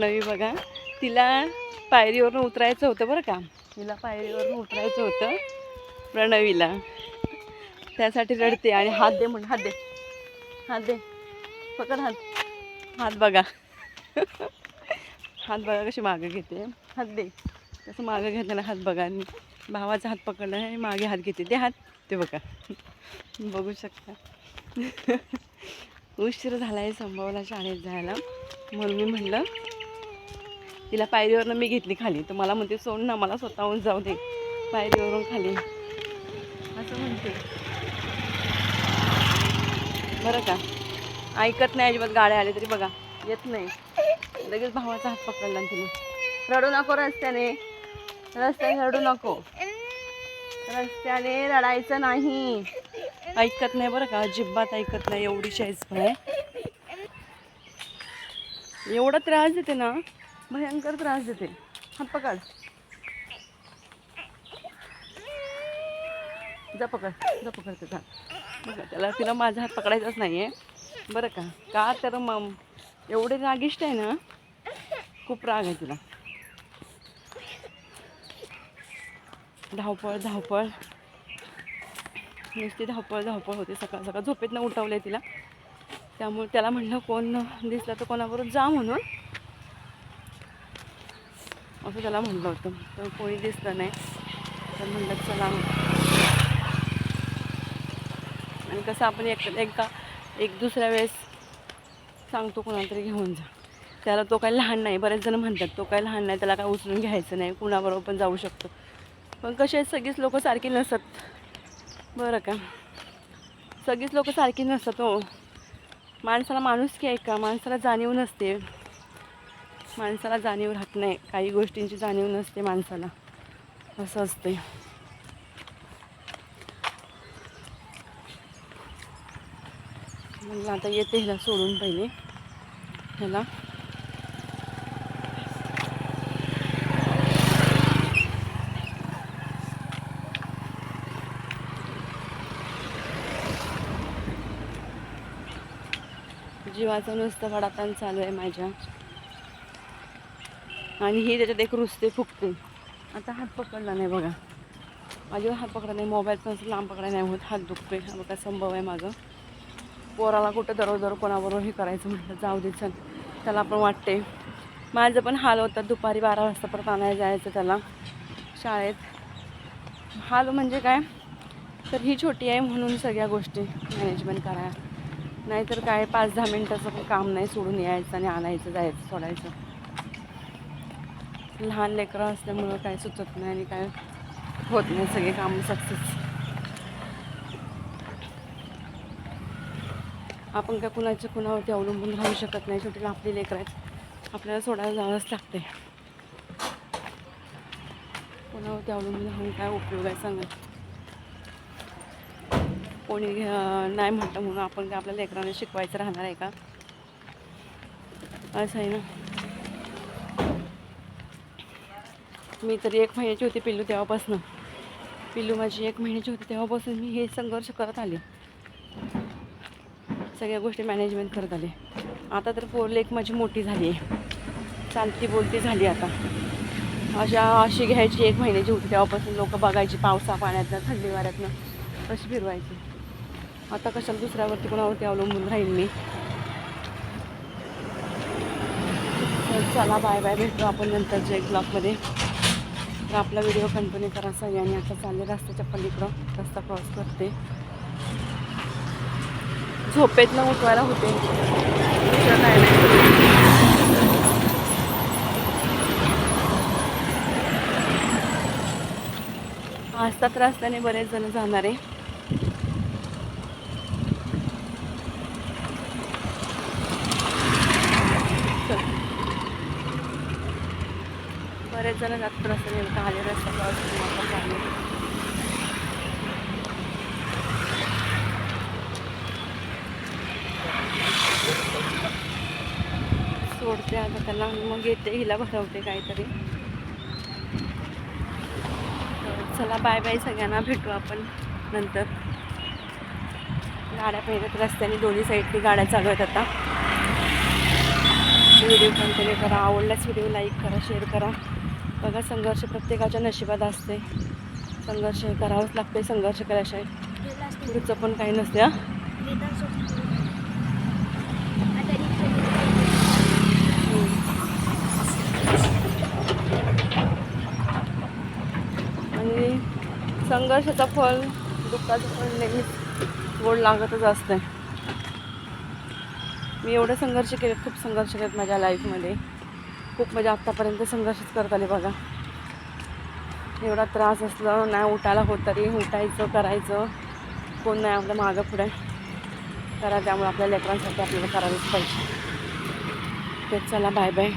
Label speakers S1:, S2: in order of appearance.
S1: नवी बघा. तिला पायरीवरून उतरायचं होतं बरं का. तिला पायरीवरून उतरायचं होतं प्रणवीला. त्यासाठी रडते आणि हात दे म्हणून हात दे. हात दे. पकड हात. हात बघा. हात बघा कशी मागं घेते. हात दे. तसं मागं घेताना हात बघा. आणि भावाचा हात पकडला आणि मागे हात घेते. ते हात. ते बघा. बघू शकता. उशीर झाला आहे संभवला शाळेत जायला. म्हणून मी म्हणलं तिला पायरीवरनं मी घेतली खाली. तर मला म्हणते सोड ना मला स्वतःहून जाऊ दे. पायरीवरून खाली. असं म्हणते. बरं का? ऐकत नाही अजिबात गाड्या आल्या तरी बघा. येत नाही. लगेच भावाचा हात पकडला आणि तिने. रडू नको रस्त्याने. रस्त्याने रडू नको. रस्त्याने रडायचं नाही. ऐकत नाही बरं का? अजिबात ऐकत नाही. एवढी शाईज पण आहे. एवढा त्रास देते ना. भयंकर त्रास देते. हात पकड. जा पकड जा पकड त्याचा बघा त्याला तिला माझा हात पकडायचाच नाही आहे बरं का? का तर मग एवढे रागिष्ट आहे ना खूप राग आहे तिला. धावपळ धावपळ. नुसती धावपळ धावपळ होते सकाळ सकाळ. झोपेतनं उठवलं आहे तिला. त्यामुळे त्याला म्हणलं कोण दिसलं तर कोणाबरोबर जा म्हणून. असं त्याला म्हणलं होतं. तर कोणी दिसलं नाही. तर म्हणलं चला आणि कसं आपण एक एकदा एक दुसऱ्या वेळेस सांगतो कोणाला तरी घेऊन जा. त्याला तो काही लहान नाही. बरेच जण म्हणतात तो काही लहान नाही त्याला काय उचलून घ्यायचं नाही. कुणाबरोबर पण जाऊ शकतो. पण कसे सगळीच लोकं सारखी नसतात बरं का? सगळीच लोकं सारखी नसतात हो. माणसाला माणुसकी आहे का? माणसाला जाणीव नसते. माणसाला जाणीव राहत नाही. काही गोष्टींची जाणीव नसते माणसाला. असं असते म्हणलं आता येते ह्याला सोडून पहिले. ह्याला. जीवाचं नुसतं वडापान चालू आहे माझ्या. आणि ही त्याच्यात एक रुसते फुकते आता हात पकडला नाही बघा. माझी हात पकडला नाही. मोबाईल पण असं लांब पकडा नाही. होत हात दुखतोय. हा बघा संभव आहे माझं. पोराला कुठं दररोज दररोज कोणाबरोबर हे करायचं म्हटलं जाऊ दे चल. त्याला पण वाटते. माझं पण हाल होतात दुपारी बारा वाजता परत आणायला जायचं त्याला शाळेत. हाल म्हणजे काय? तर ही छोटी आहे म्हणून सगळ्या गोष्टी मॅनेजमेंट करा नाहीतर काय पाच दहा मिनटाचं पण काम नाही. सोडून यायचं आणि आणायचं जायचं सोडायचं. लहान लेकरं असल्यामुळं काय सुचत नाही आणि काय होत नाही सगळे कामं सक्सेस आपण काय कुणाच्या कुणावरती अवलंबून राहू शकत नाही छोटी आपली लेकरं आहेत. आपल्याला सोडायला जावंच लागते कुणावरती अवलंबून राहून काय उपयोग आहे सांगा. कोणी घ्या- नाही म्हटलं म्हणून आपण काय आपल्या लेकरांना शिकवायचं राहणार आहे का? असं आहे ना. मी तरी एक महिन्याची होती पिल्लू तेव्हापासून. पिल्लू माझी एक महिन्याची होती तेव्हापासून मी हे संघर्ष करत आले. सगळ्या गोष्टी मॅनेजमेंट करत आले. आता तर पोर लेख माझी मोठी झाली आहे. चालती बोलती झाली आता. अशा अशी घ्यायची एक महिन्याची होती तेव्हापासून. लोक बघायची पावसा पाण्यातनं थंडी वाऱ्यातनं कशी फिरवायची. आता कशाला दुसऱ्यावरती कोणावरती अवलंबून राहील मी. तर चला बाय बाय भेटतो आपण नंतरच्या एक ब्लॉकमध्ये तर आपला व्हिडिओ कंटिन्यू करा सगळ्यांनी. आता चालले रस्त्याच्या पलीकडं. रस्ता क्रॉस करते. झोपेतनं उठवायला होते. काय नाही. आज तर रस्त्याने बरेच जण जाणार. आहे बरेच जण जातात रस्त्याने का आले रस्ता सोडते आता त्याला मग येते हिला भरवते काहीतरी. चला बाय बाय सगळ्यांना भेटू आपण नंतर. गाड्या पहिल्यात रस्त्याने दोन्ही साईडनी गाड्या चालू आहेत आता. व्हिडिओ कंटिन्यू करा आवडल्यास व्हिडिओ लाईक करा शेअर करा. बघा संघर्ष प्रत्येकाच्या नशिबात असते. संघर्ष करावाच करावंच लागते संघर्ष केल्याशिवाय पुढचं पण काही नसते हा. आणि संघर्षाचा फळ दुःखाचं फळ नेहमीच गोड लागतच असतं मी एवढे संघर्ष केले खूप संघर्ष केलेत माझ्या लाईफमध्ये खूप म्हणजे आत्तापर्यंत संघर्षच करत आले बघा. एवढा त्रास असलं नाही उठायला होत तरी उठायचं करायचं. कोण नाही आपलं मागं पुढे. करा त्यामुळे आपल्या लेकरांसाठी आपल्याला करायलाच पाहिजे. तेच चला बाय बाय